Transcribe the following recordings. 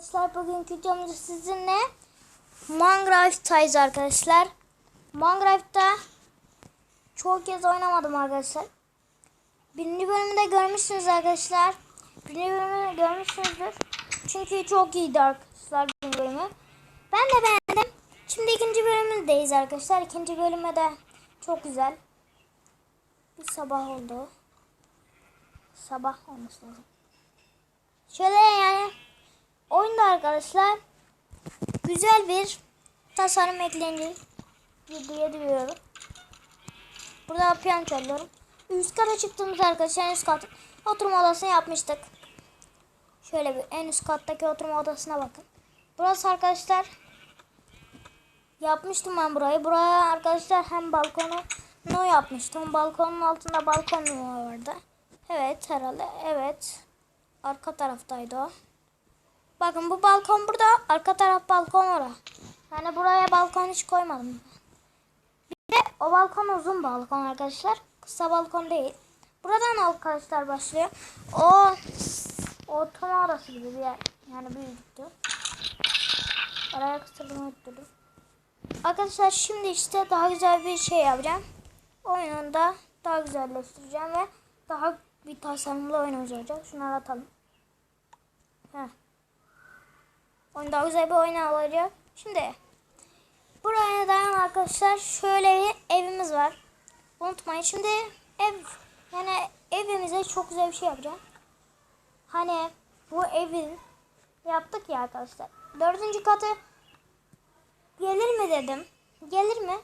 Arkadaşlar bugünkü videomuzda sizinle Minecraft'tayız arkadaşlar. Minecraft'ta çok kez oynamadım arkadaşlar. Birinci bölümünde görmüşsünüz arkadaşlar. Birinci bölümü görmüşsünüzdür. Çünkü çok iyiydi arkadaşlar birinci bölümü. Ben de beğendim. Şimdi ikinci bölümündeyiz arkadaşlar. İkinci bölüme de çok güzel. Bir sabah oldu. Sabah olması lazım. Şöyle yani oyunda arkadaşlar güzel bir tasarım eklendi diye duyuyorum. Burada piyano çalıyorum. Üst kata çıktığımız arkadaşlar en üst kat oturma odasını yapmıştık. Şöyle bir en üst kattaki oturma odasına bakın. Burası arkadaşlar yapmıştım ben burayı. Buraya arkadaşlar hem balkonu no yapmıştım. Balkonun altında balkon vardı. Evet herhalde evet. Arka taraftaydı o. Bakın bu balkon burada. Arka taraf balkon ora. Yani buraya balkon hiç koymadım. Bir de o balkon uzun balkon arkadaşlar. Kısa balkon değil. Buradan arkadaşlar başlıyor. O oturma odası gibi bir yer. Yani büyüktü. Araya kıstırdım unuttum. Arkadaşlar şimdi işte daha güzel bir şey yapacağım. Oyununda daha güzelleştireceğim ve daha bir tasarımlı oyun olacak. Şunları atalım. Heh. Oyun daha güzel bir oyun olacak. Şimdi buraya dayan arkadaşlar şöyle bir evimiz var. Unutmayın şimdi ev yani evimize çok güzel bir şey yapacağım. Hani bu evi yaptık ya arkadaşlar. Dördüncü katı gelir mi dedim. Gelir mi?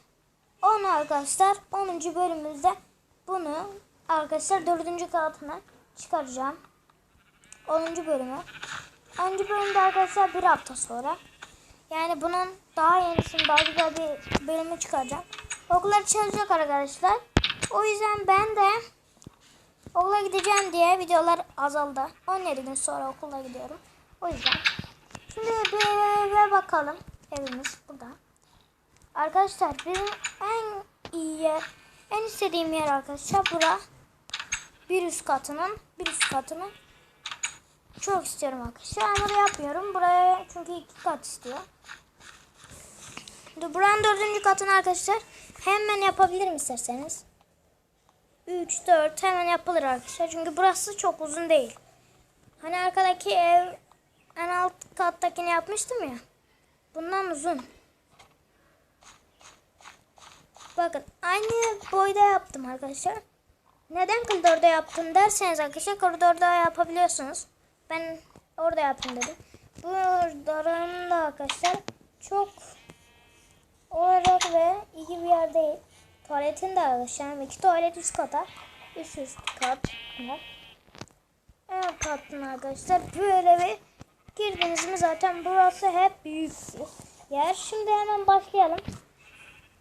Onu arkadaşlar 10. bölümümüzde bunu arkadaşlar 4. katına çıkaracağım. 10. bölümü. 10. bölümde arkadaşlar bir hafta sonra. Yani bunun daha yenisini daha güzel bir bölümü çıkaracağım. Okullar çalışacak arkadaşlar. O yüzden ben de okula gideceğim diye videolar azaldı. 17 gün sonra okula gidiyorum. O yüzden. Şimdi bir eve bakalım. Evimiz burada. Arkadaşlar benim en iyi yer, en istediğim yer arkadaşlar bura. Bir üst katının, bir üst katının çok istiyorum arkadaşlar. Ama da yapmıyorum. Buraya çünkü iki kat istiyor. Buranın dördüncü katını arkadaşlar hemen yapabilirim isterseniz. 3, 4 hemen yapılır arkadaşlar. Çünkü burası çok uzun değil. Hani arkadaki ev en alt kattakini yapmıştım ya. Bundan uzun. Bakın aynı boyda yaptım arkadaşlar. Neden koridorda yaptım derseniz arkadaşlar koridorda yapabiliyorsunuz. Ben orada yaptım dedim. Bu koridorun da arkadaşlar çok olarak ve iyi bir yer değil. Tuvaletin de arkadaşlar iki tuvalet üst kata. Üst üst kat. En katın arkadaşlar böyle bir girdiniz mi zaten burası hep büyük bir yer. Şimdi hemen başlayalım.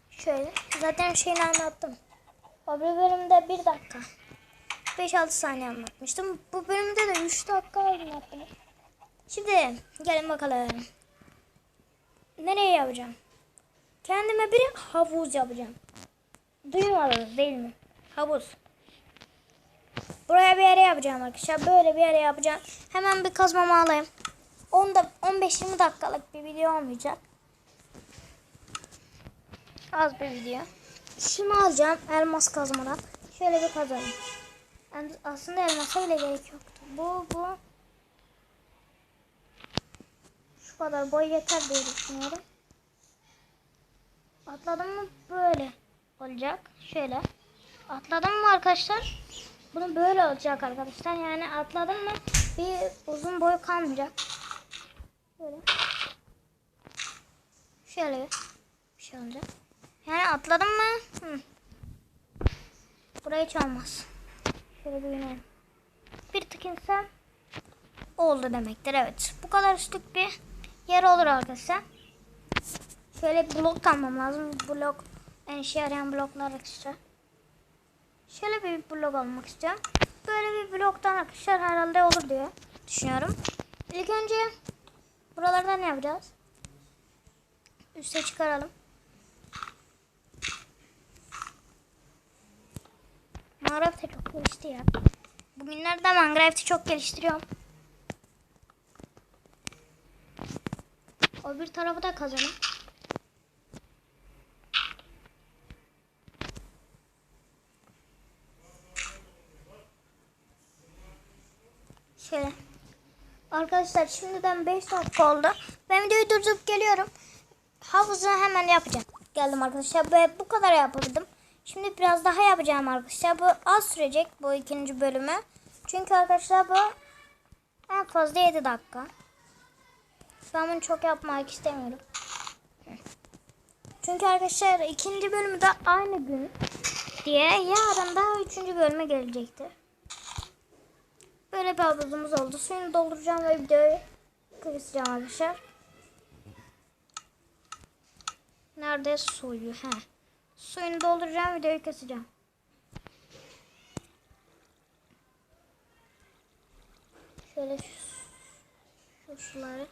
Şöyle. Zaten şeyini anlattım. O bir bölümde bir dakika. 5-6 saniye anlatmıştım. Bu bölümde de 3 dakika anlattım. Şimdi gelin bakalım. Nereye yapacağım? Kendime bir havuz yapacağım. Duymadınız değil mi? Havuz. Buraya bir yere yapacağım arkadaşlar. Böyle bir yere yapacağım. Hemen bir kazmamı alayım. 10 da 15-20 dakikalık bir video olmayacak. Az bir video. Şunu alacağım elmas kazmadan. Şöyle bir kazalım. Yani aslında elmasa bile gerek yoktu. Bu bu şu kadar boy yeter diye düşünüyorum. Atladım mı böyle olacak. Şöyle. Atladım mı arkadaşlar? Bunu böyle olacak arkadaşlar. Yani atladım mı bir uzun boy kalmayacak. Böyle. Şöyle bir şey olacak. Yani atladım mı? Hı. Burayı hiç. Şöyle bir inelim. Bir tık insem oldu demektir. Evet. Bu kadar üstlük bir yer olur arkadaşlar. Şöyle bir blok almam lazım. Blok en işe yarayan bloklar arkadaşlar. Şöyle bir blok almak istiyorum. Böyle bir bloktan arkadaşlar herhalde olur diye düşünüyorum. İlk önce buralardan ne yapacağız? Üste çıkaralım. Minecraft'ı çok gelişti ya. Bugünlerde Minecraft'ı çok geliştiriyorum. O bir tarafı da kazanın. Şöyle. Arkadaşlar şimdiden 5 dakika oldu. Ben videoyu durdurup geliyorum. Havuzu hemen yapacağım. Geldim arkadaşlar ve bu kadar yapabildim. Şimdi biraz daha yapacağım arkadaşlar. Bu az sürecek bu ikinci bölümü. Çünkü arkadaşlar bu en fazla 7 dakika. Ben bunu çok yapmak istemiyorum. Çünkü arkadaşlar ikinci bölümü de aynı gün diye yarın da üçüncü bölüme gelecektir. Böyle bir havuzumuz oldu. Suyunu dolduracağım ve videoyu kıracağım arkadaşlar. Nerede suyu? He. Suyunu dolduracağım videoyu keseceğim. Şöyle şu, şu suları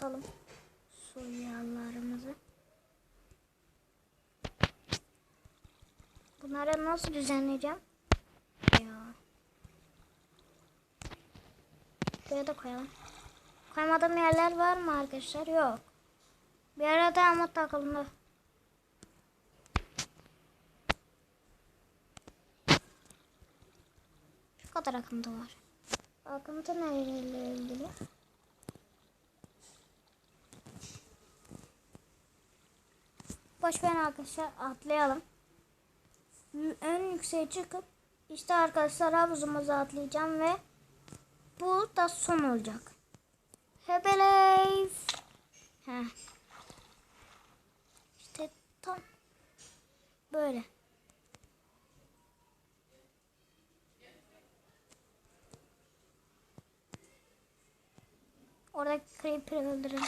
kapatalım. Su yağlarımızı. Bunları nasıl düzenleyeceğim? Ya. Şuraya da koyalım. Koymadığım yerler var mı arkadaşlar? Yok. Bir arada ama takıldı. Şu kadar akıntı var. Akıntı neyle ilgili? Boş ver arkadaşlar atlayalım. En yükseğe çıkıp işte arkadaşlar havuzumuza atlayacağım ve bu da son olacak. Hebeleyf. Heh. İşte tam böyle. Oradaki creeper'ı öldürün.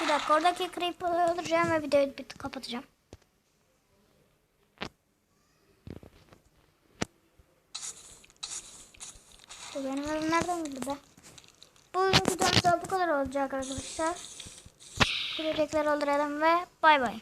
Bir dakika oradaki creeper'ı öldüreceğim ve videoyu bir kapatacağım. Bu benim evim nereden girdi be? Bugünkü videomuz da bu kadar olacak arkadaşlar. Sürecekler öldürelim ve bay bay.